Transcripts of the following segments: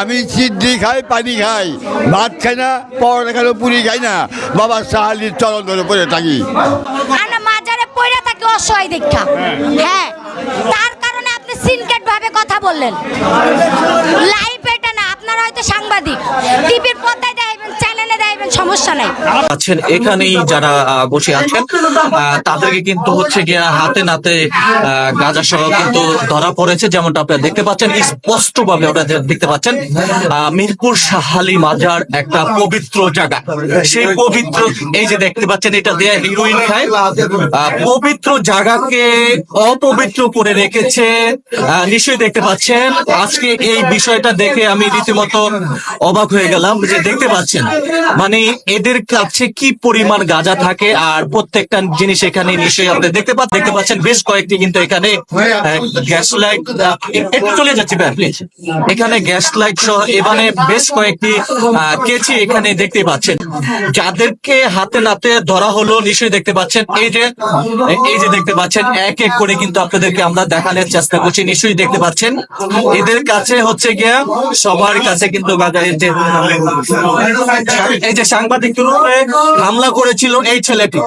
আমি সিদ্ধি খাই, পানি খাই। ভাত খাই না পড়ালেখারও পুরি খাই না। বাবা সাহালির চরণ ধরে পড়ে থাকি। মাজারে পড়ে থাকি অসহায় দীক্ষা হ্যাঁ তার কারণে আপনি সিনকেট ভাবে কথা বললেন। লাইভ এটা না, আপনারা হয়তো সাংবাদিক। টিভির পর্দায় দেয় দেখাইবেন সমস্যা নাই। আছেন এখানেই যারা বসে আছেন তাদেরকে কিন্তু হচ্ছে গিয়া হাতে নাতে গাজা সহ কিন্তু ধরা পড়েছে, যেমনটা আপনারা দেখতে পাচ্ছেন স্পষ্ট ভাবে আপনারা দেখতে পাচ্ছেন মিরপুর শাহালি মাজার একটা পবিত্র জায়গা। সেই পবিত্র, এই যে দেখতে পাচ্ছেন, এটা দিয়ে হিরোইন খায়। পবিত্র জায়গাকে অপবিত্র করে রেখেছে নিশ্চয়ই দেখতে পাচ্ছেন। আজকে এই বিষয়টা দেখে আমি রীতিমতো অবাক হয়ে গেলাম যে দেখতে পাচ্ছেন মানে এদের কাছে কি পরিমাণ গাঁজা থাকে? আর প্রত্যেকটা জিনিস এখানে নিশ্চয়ই আপনি দেখতে পাচ্ছেন দেখতে পাচ্ছেন, বেশ কয়েকটি কিন্তু এখানে গ্যাস লাইট একটু চলে যাচ্ছি প্লিজ এখানে গ্যাস লাইট সহ এখানে বেশ কয়েকটি কেচি এখানে দেখতে পাচ্ছেন। যাদেরকে হাতে নাতে ধরা হলো, নিশ্চয়ই দেখতে পাচ্ছেন। এই যে এই যে দেখতে পাচ্ছেন, এক এক করে কিন্তু আপনাদেরকে আমরা দেখানোর চেষ্টা করছি, নিশ্চয়ই দেখতে পাচ্ছেন। এদের কাছে হচ্ছে গিয়া, সবার কাছে কিন্তু গাঁজা এই যে এই যে সাংবাদিক রূপে হামলা করেছিল এই ছেলেটি।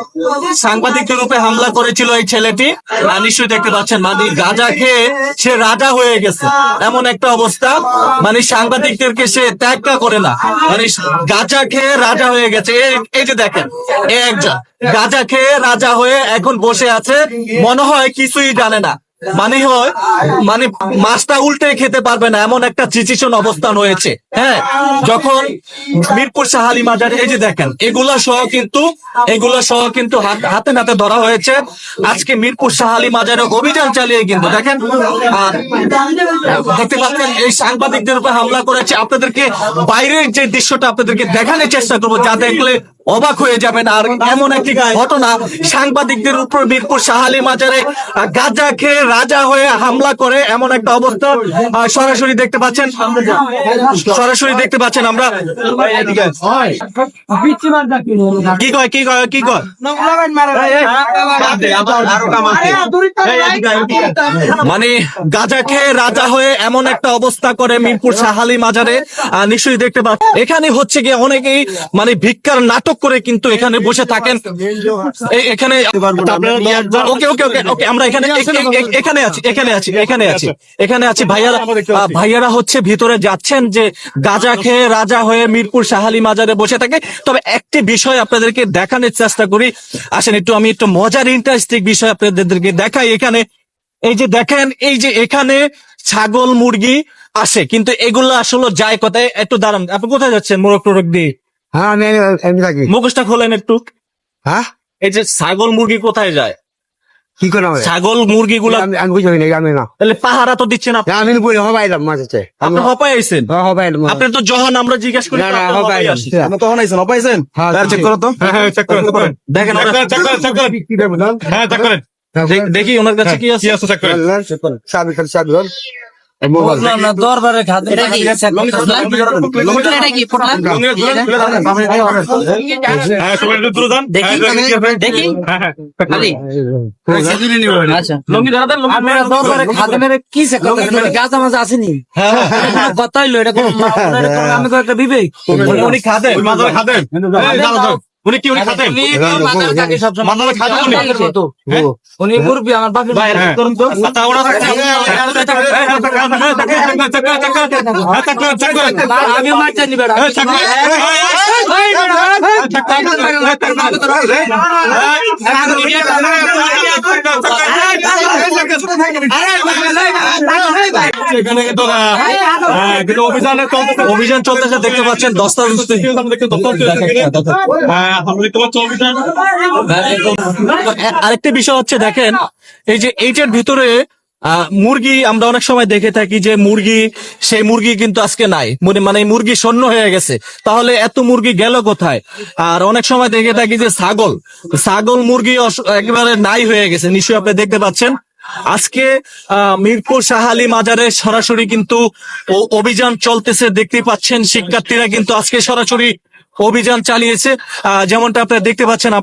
সাংবাদিক রূপে হামলা করেছিল এই ছেলেটি। নিশ্চয়ই দেখতে পাচ্ছেন মানে গাঁজা খেয়ে সে রাজা হয়ে গেছে। এমন একটা অবস্থা। মানে সাংবাদিকদেরকে সে ত্যাগটা করে না। মানে গাঁজা খেয়ে রাজা হয়ে গেছে। এই- যে দেখেন একজন। গাঁজা খেয়ে রাজা হয়ে এখন বসে আছে। মনে হয় কিছুই জানে না। মানে হয় মানে মাছটা উল্টে খেতে পারবে না, এমন একটা চিচিশন অবস্থান হয়েছে হ্যাঁ? যখন মিরপুর সাহালি মাজারে, এই যে দেখেন, এগুলা সহ কিন্তু, এগুলা সহ কিন্তু হাতে নাতে ধরা হয়েছে। আজকে মিরপুর সাহালি মাজারে অভিযান চালিয়ে কিন্তু, দেখেন, আর দেখতে পাচ্ছেন, এই সাংবাদিকদের উপর হামলা করেছে। আপনাদেরকে বাইরের যে দৃশ্যটা আপনাদেরকে দেখানোর চেষ্টা করব, যা দেখলে অবাক হয়ে যাবেন। আর এমন একটি ঘটনা, সাংবাদিকদের উপর মিরপুর সাহালি মাজারে গাঁজা খেয়ে রাজা হয়ে হামলা করে এমন একটা অবস্থা সরাসরি দেখতে পাচ্ছেন। সরাসরি দেখতে পাচ্ছেন আমরা। কি কয় কি কয় কি কয়? মানে গাঁজা খেয়ে রাজা হয়ে এমন একটা অবস্থা করে মিরপুর সাহালি মাজারে নিশ্চয়ই দেখতে পাচ্ছেন। এখানে হচ্ছে গিয়ে অনেকেই মানে ভিক্ষার নাটক করে কিন্তু এখানে বসে থাকেন। এখানে ওকে ওকে ওকে ওকে আমরা এখানে এখানে আছি এখানে আছি এখানে আছি। এখানে আছি। ভাইয়ারা ভাইয়ারা হচ্ছে ভিতরে যাচ্ছেন যে গাজা খেয়ে রাজা হয়ে মিরপুর সাহালি মাজারে বসে থাকে। তবে একটি বিষয় আপনাদেরকে দেখানোর চেষ্টা করি। আসেন একটু আমি একটু মজার ইন্টারেস্টিং বিষয় আপনাদেরকে দেখাই এখানে। এই যে দেখেন এই যে এখানে ছাগল মুরগি আসে কিন্তু এগুলো আসলে যায় কোথায়? একটু দাঁড়ান আপনি কোথায় যাচ্ছেন মোরগ টোরক দিয়ে? হ্যাঁ আমি এমনি থাকি। মুখোশটা খোলেন একটু। হ্যাঁ? এই যে ছাগল মুরগি কোথায় যায়? কি করে হবে ছাগল মুরগি গুলা আমি বুঝি না আমি না। তাহলে পাহারা তো দিচ্ছেন আপনি আমি হবাইলাম মাঝে আপনি হপাই আইছেন? হবাইলাম আপনি তো যখন আমরা জিজ্ঞেস করি না না আপনি হপাই আইছেন আইছেন হ্যাঁ, চেক করো তো। হ্যাঁ হ্যাঁ চেক করেন দেখেন ওরা- হ্যাঁ চেক করেন দেখি ওনার কাছে কি আছে? কি আছে চেক করেন সাবি খালি সাবি দরবারে কি? ফোটা হ্যাঁ হ্যাঁ খালি। লঙ্গি ধরা দেন লঙ্গি আপনারা দরবারে খাদ্যের কি সে গাছা মাছ আসেনি। কথা হইল এটা কোন আমি তো একটা বিবেক। উনি- উনি কি উনি খাতেন উনি? হ্যাঁ? উনি মুরব্বী আমার বাপের ভাই। করুন তো। অভিযানে চলতেছে দেখতে পাচ্ছেন দশটা আরেকটি বিষয় হচ্ছে দেখেন এই যে এইটার ভিতরে মুরগি আমরা অনেক সময় দেখে থাকি যে মুরগি সেই মুরগি কিন্তু আজকে নাই। মানে মানে মুরগি শূন্য হয়ে গেছে। তাহলে এত মুরগি গেল কোথায়? আর অনেক সময় দেখে থাকি যে ছাগল। ছাগল মুরগি একেবারে নাই হয়ে গেছে। নিশ্চয়ই আপনি দেখতে পাচ্ছেন। আজকে মিরপুর সাহালি মাজারে সরাসরি কিন্তু অভিযান চলতেছে। দেখতে পাচ্ছেন শিক্ষার্থীরা কিন্তু আজকে সরাসরি অভিযান চালিয়েছে। আহ, যেমনটা আপনারা দেখতে পাচ্ছেন